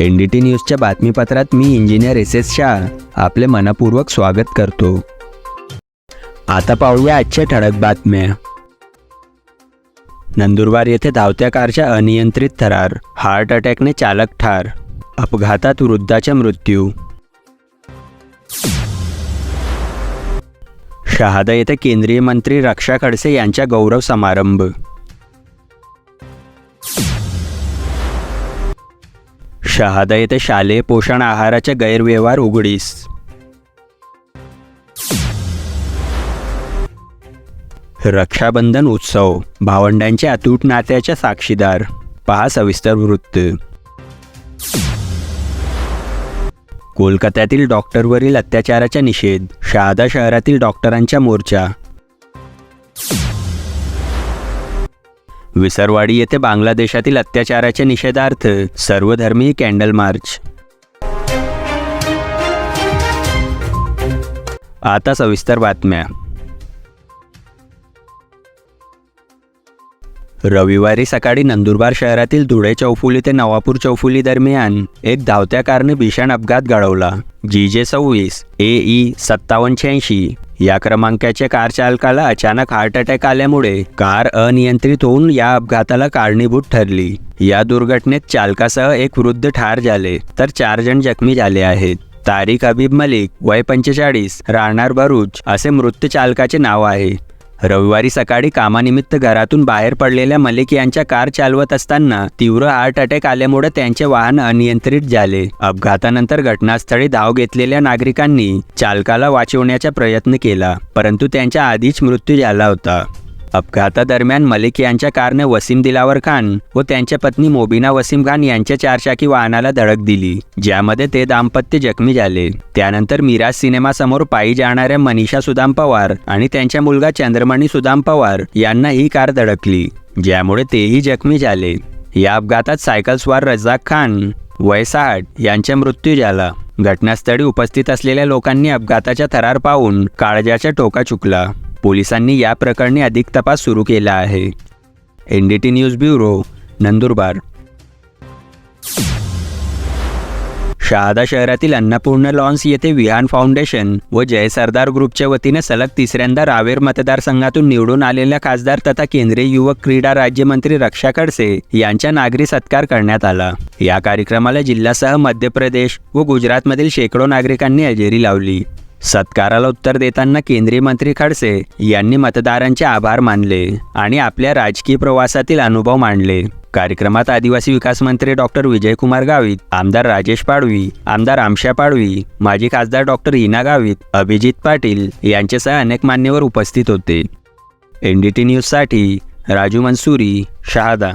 N D T न्यूजच्या बातमीपत्रात मी इंजिनियर एस एस शाह आपले मनपूर्वक स्वागत करतो. आता पाहूया आजच्या ठळक बातम्या. नंदुरबार येथे धावत्या कारच्या अनियंत्रित थरार हार्ट अटॅकने चालक ठार अपघातात वृद्धाचा मृत्यू. शहादा येथे केंद्रीय मंत्री रक्षा खडसे यांचा गौरव समारंभ. शहादा येथे शालेय पोषण आहाराचे गैरव्यवहार उघडीस. रक्षाबंधन उत्सव भावंडांच्या अतूट नात्याच्या साक्षीदार पहा सविस्तर वृत्त. कोलकात्यातील डॉक्टरवरील अत्याचाराचा निषेध शहादा शहरातील डॉक्टरांच्या मोर्चा. विसरवाडी येथे बांगलादेशातील अत्याचाराच्या निषेधार्थ सर्वधर्मीय कॅन्डल मार्च. आता सविस्तर बातम्या. रविवारी सकाळी नंदुरबार शहरातील धुळे चौफुली ते नवापूर चौफुली दरम्यान एक धावत्या कारने भीषण अपघात घडवला. जी जे सव्वीस ए ई सत्तावन्न शहाऐंशी या क्रमांकाच्या कार चालकाला अचानक हार्ट अटॅक आल्यामुळे कार अनियंत्रित होऊन या अपघाताला कारणीभूत ठरली. या दुर्घटनेत चालकासह एक वृद्ध ठार झाले तर चार जण जखमी झाले आहेत. तारिक हबीब मलिक वय पंचेचाळीस राहणार भरूच असे मृत चालकाचे नाव आहे. रविवारी सकाळी कामानिमित्त घरातून बाहेर पडलेल्या मलिक यांच्या कार चालवत असताना तीव्र हार्ट अटॅक आल्यामुळे त्यांचे वाहन अनियंत्रित झाले. अपघातानंतर घटनास्थळी धाव घेतलेल्या नागरिकांनी चालकाला वाचवण्याचा प्रयत्न केला परंतु त्यांच्या आधीच मृत्यू झाला होता. अपघातादरम्यान मलिक यांच्या कारने वसीम दिलावर खान व त्यांच्या पत्नी मोबिना वसीम खान यांच्या चारचाकी वाहनाला धडक दिली ज्यामध्ये ते दाम्पत्य जखमी झाले. त्यानंतर मिराज सिनेमासमोर पायी जाणाऱ्या मनीषा सुदाम पवार आणि त्यांचा मुलगा चंद्रमणी सुदाम पवार यांना ही कार धडकली ज्यामुळे तेही जखमी झाले. या अपघातात सायकलस्वार रजाक खान वयसाट यांचा मृत्यू झाला. घटनास्थळी उपस्थित असलेल्या लोकांनी अपघाताचा थरार पाहून काळजाचा टोका चुकला. पोलिसांनी या प्रकरणी अधिक तपास सुरू केला आहे. N D T news bureau Nandurbar. Shahada शहरातील अन्नपूर्ण लॉन्स येथे विहान फाउंडेशन व जय सरदार ग्रुपच्या वतीने सलग तिसऱ्यांदा रावेर मतदारसंघातून निवडून आलेल्या खासदार तथा केंद्रीय युवक क्रीडा राज्यमंत्री रक्षा खडसे यांच्या नागरी सत्कार करण्यात आला. या कार्यक्रमाला जिल्ह्यासह मध्य प्रदेश व गुजरातमधील शेकडो नागरिकांनी हजेरी लावली. सत्काराला उत्तर देताना केंद्रीय मंत्री खडसे यांनी मतदारांचे आभार मानले आणि आपल्या राजकीय प्रवासातील अनुभव मांडले. कार्यक्रमात आदिवासी विकास मंत्री डॉक्टर विजयकुमार गावित आमदार राजेश पाडवी आमदार आमशा पाडवी माजी खासदार डॉक्टर हिना गावित अभिजित पाटील यांच्यासह अनेक मान्यवर उपस्थित होते. एन डी टी न्यूजसाठी राजू मनसुरी शहादा.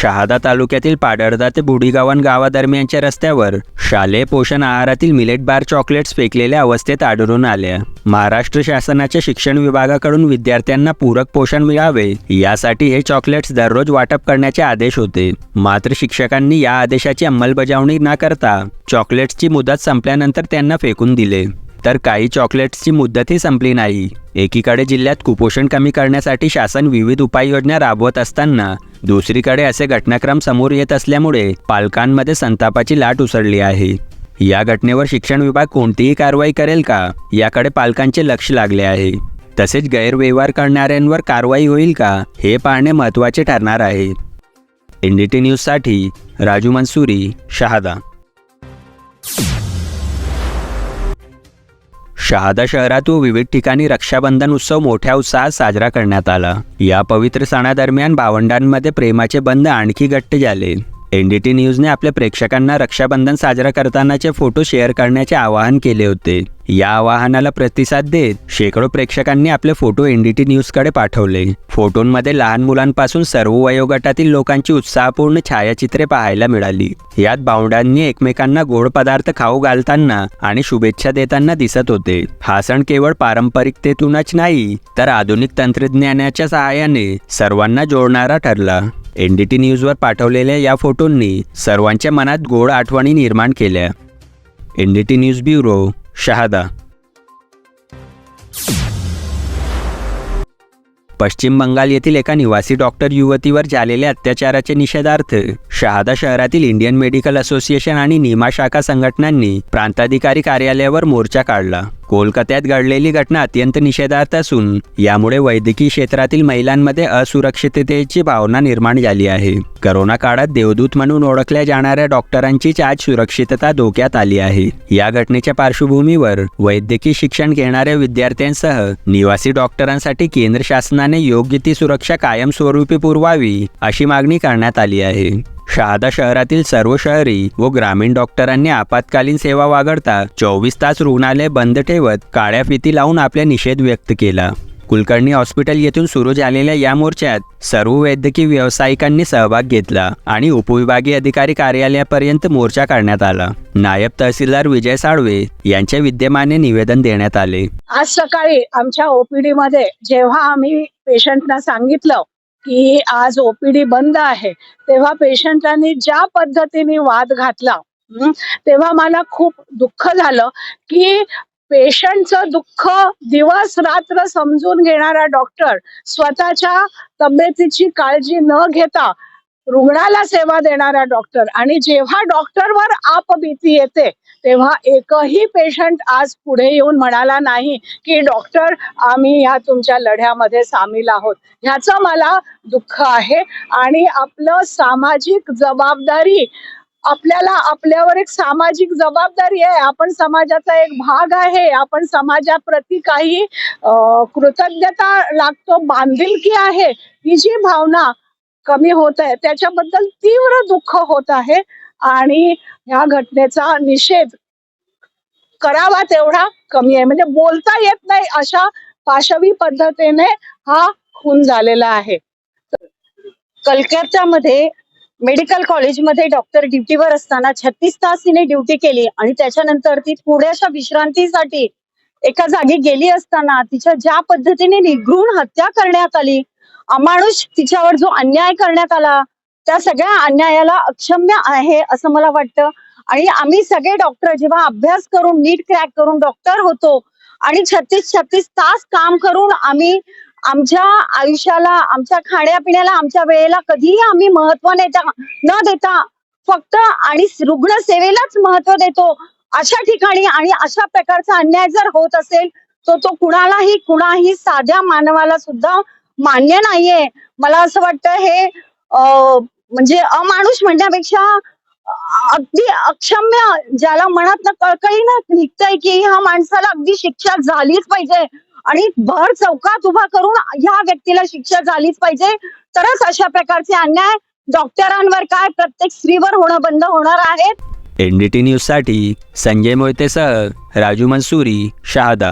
शहादा तालुक्यातील पाडळदा ते बुडीगावन गावादरम्यानच्या रस्त्यावर शालेय पोषण आहारातील मिलेट बार चॉकलेट्स फेकलेल्या अवस्थेत आढळून आल्या महाराष्ट्र शासनाच्या शिक्षण विभागाकडून विद्यार्थ्यांना पूरक पोषण मिळावे यासाठी हे चॉकलेट्स दररोज वाटप करण्याचे आदेश होते. मात्र शिक्षकांनी या आदेशाची अंमलबजावणी न करता चॉकलेट्सची मुदत संपल्यानंतर त्यांना फेकून दिले. तर काही चॉकलेट्सची मुदतही संपली नाही. एकीकडे जिल्ह्यात कुपोषण कमी करण्यासाठी शासन विविध उपाययोजना राबवत असताना दुसरीकडे असे घटनाक्रम समोर येत असल्यामुळे पालकांमध्ये संतापाची लाट उसळली आहे. या घटनेवर शिक्षण विभाग कोणतीही कारवाई करेल का? याकडे पालकांचे लक्ष लागले आहे. तसेच गैरव्यवहार करणाऱ्यांवर कारवाई होईल का? हे पाहणे महत्त्वाचे ठरणार आहे. एन डी टी न्यूजसाठी राजू मनसुरी शहादा. शहादा शहरातून विविध ठिकाणी रक्षाबंधन उत्सव मोठ्या उत्साहात साजरा करण्यात आला. या पवित्र सणादरम्यान भावंडांमध्ये प्रेमाचे बंध आणखी घट्ट झाले. एन डी टी न्यूजने आपल्या प्रेक्षकांना रक्षाबंधन साजरा करतानाचे फोटो शेअर करण्याचे आवाहन केले होते. या आवाहनाला प्रतिसाद देत शेकडो प्रेक्षकांनी आपले फोटो एन डी टी न्यूजकडे पाठवले. फोटोंमध्ये लहान मुलांपासून सर्व वयोगटातील लोकांची उत्साहपूर्ण छायाचित्रे पाहायला मिळाली. यात भावंडांनी एकमेकांना गोड पदार्थ खाऊ घालताना आणि शुभेच्छा देताना दिसत होते. हा सण केवळ पारंपरिकतेतूनच नाही तर आधुनिक तंत्रज्ञानाच्या सहाय्याने सर्वांना जोडणारा ठरला. एन डी टी न्यूजवर पाठवलेल्या या फोटोंनी सर्वांच्या मनात गोड आठवणी निर्माण केल्या. N D T news bureau Shahada. Paschim Bengal येथील एका निवासी डॉक्टर युवतीवर झालेल्या अत्याचाराच्या निषेधार्थ शहादा शहरातील इंडियन मेडिकल असोसिएशन आणि निमा शाखा संघटनांनी प्रांताधिकारी कार्यालयावर मोर्चा काढला. कोलकात्यात घडलेली घटना अत्यंत निषेधार्थ असून यामुळे वैद्यकीय क्षेत्रातील महिलांमध्ये असुरक्षिततेची भावना निर्माण झाली आहे. करोना काळात देवदूत म्हणून ओळखल्या जाणाऱ्या डॉक्टरांचीच आज सुरक्षितता धोक्यात आली आहे. या घटनेच्या पार्श्वभूमीवर वैद्यकीय शिक्षण घेणाऱ्या विद्यार्थ्यांसह निवासी डॉक्टरांसाठी केंद्र शासनाने योग्य ती सुरक्षा कायमस्वरूपी पुरवावी अशी मागणी करण्यात आली आहे. शहादा शहरातील सर्व शहरी व ग्रामीण डॉक्टरांनी आपत्कालीन सेवा वागळता चोवीस तास रुग्णालय बंद ठेवत काळ्या फिती लावून आपला निषेध व्यक्त केला. कुलकर्णी हॉस्पिटल येथून सुरू झालेल्या या मोर्चात सर्व वैद्यकीय व्यावसायिकांनी सहभाग घेतला आणि उपविभागीय अधिकारी कार्यालयापर्यंत मोर्चा काढण्यात आला. नायब तहसीलदार विजय साळवे यांच्या विद्यमाने निवेदन देण्यात आले. आज सकाळी आमच्या ओपीडी मध्ये जेव्हा आम्ही पेशंटना सांगितलं की आज ओपीडी बंद आहे. तेव्हा पेशंटांनी ज्या पद्धतीने वाद घातला तेव्हा मला खूप दुःख झालं की पेशंटचं दुःख दिवस रात्र समजून घेणारा डॉक्टर स्वतःच्या तब्येतीची काळजी न घेता रुग्णाला सेवा देणारा डॉक्टर. आणि जेव्हा डॉक्टरवर आपबीती येते तेव्हा एकही पेशंट आज पुढे येऊन म्हणाला नाही की डॉक्टर आम्ही ह्या तुमच्या लढ्यामध्ये सामील आहोत. ह्याचं मला दुःख आहे आणि आपलं सामाजिक जबाबदारी आपल्याला आपल्यावर एक सामाजिक जबाबदारी आहे. आपण समाजाचा एक भाग आहे. आपण समाजाप्रती काही कृतज्ञता लागतो. बांधिलकी आहे. ही जी भावना कमी होत आहे. त्याच्याबद्दल तीव्र दुःख होत आहे आणि ह्या घटनेचा निषेध करावा तेवढा कमी आहे. म्हणजे बोलता येत नाही अशा पाशवी पद्धतीने हा खून झालेला आहे. कलकत्त्यामध्ये मेडिकल कॉलेजमध्ये डॉक्टर ड्युटीवर असताना छत्तीस तास तिने ड्युटी केली आणि त्याच्यानंतर ती थोड्याशा विश्रांतीसाठी एका जागी गेली असताना तिच्या ज्या पद्धतीने निघून हत्या करण्यात आली अमानुष तिच्यावर जो अन्याय करण्यात आला त्या सगळ्या अन्यायाला अक्षम्य आहे असं मला वाटतं. आणि आम्ही सगळे डॉक्टर जेव्हा अभ्यास करून नीट क्रॅक करून डॉक्टर होतो आणि छत्तीस छत्तीस तास काम करून आम्ही आमच्या आयुष्याला आमच्या खाण्यापिण्याला आमच्या वेळेला कधीही आम्ही महत्त्व नेता न देता फक्त आणि रुग्ण सेवेलाच महत्त्व देतो. अशा ठिकाणी आणि अशा प्रकारचा अन्याय जर होत असेल तर तो कुणालाही कुणाही साध्या मानवाला सुद्धा मान्य नाहीये. मला असं वाटतं हे अं, म्हणजे अमानुष म्हणण्यापेक्षा अगदी अक्षम्य ज्याला मनात कळकळी ना निघतंय की ह्या माणसाला अगदी शिक्षा झालीच पाहिजे आणि भर चौकात उभा करून ह्या व्यक्तीला शिक्षा झालीच पाहिजे. तरच अशा प्रकारचे अन्याय डॉक्टरांवर काय प्रत्येक स्त्रीवर होणं बंद होणार आहेत. एनडीटी न्यूजसाठी संजय मोहिते सह राजू मंसुरी शहादा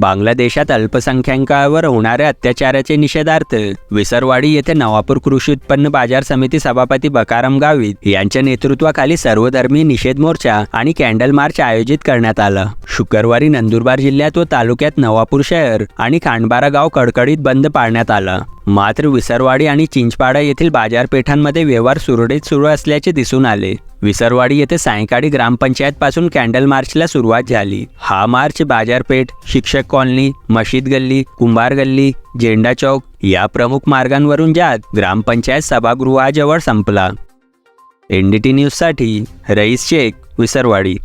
बांगलादेशात अल्पसंख्याकांवर होणाऱ्या अत्याचाराचे निषेधार्थ. विसरवाडी येथे नवापूर कृषी उत्पन्न बाजार समिती सभापती बकाराम गावित यांच्या नेतृत्वाखाली सर्वधर्मीय निषेध मोर्चा आणि कॅन्डल मार्च आयोजित करण्यात आला. शुक्रवारी नंदुरबार जिल्ह्यात व तालुक्यात नवापूर शहर आणि खांडबारा गाव कडकडीत बंद पाळण्यात आला. मात्र विसरवाडी आणि चिंचपाडा येथील बाजारपेठांमध्ये व्यवहार सुरळीत सुरू असल्याचे दिसून आले. विसरवाडी येथे सायंकाळी ग्रामपंचायत पासून कॅन्डल मार्चला सुरुवात झाली. हा मार्च बाजारपेठ शिक्षक कॉलनी मशीद गल्ली कुंभार गल्ली झेंडा चौक या प्रमुख मार्गांवरून जात ग्रामपंचायत सभागृहाजवळ संपला. एन डी टी न्यूजसाठी रईस शेख विसरवाडी.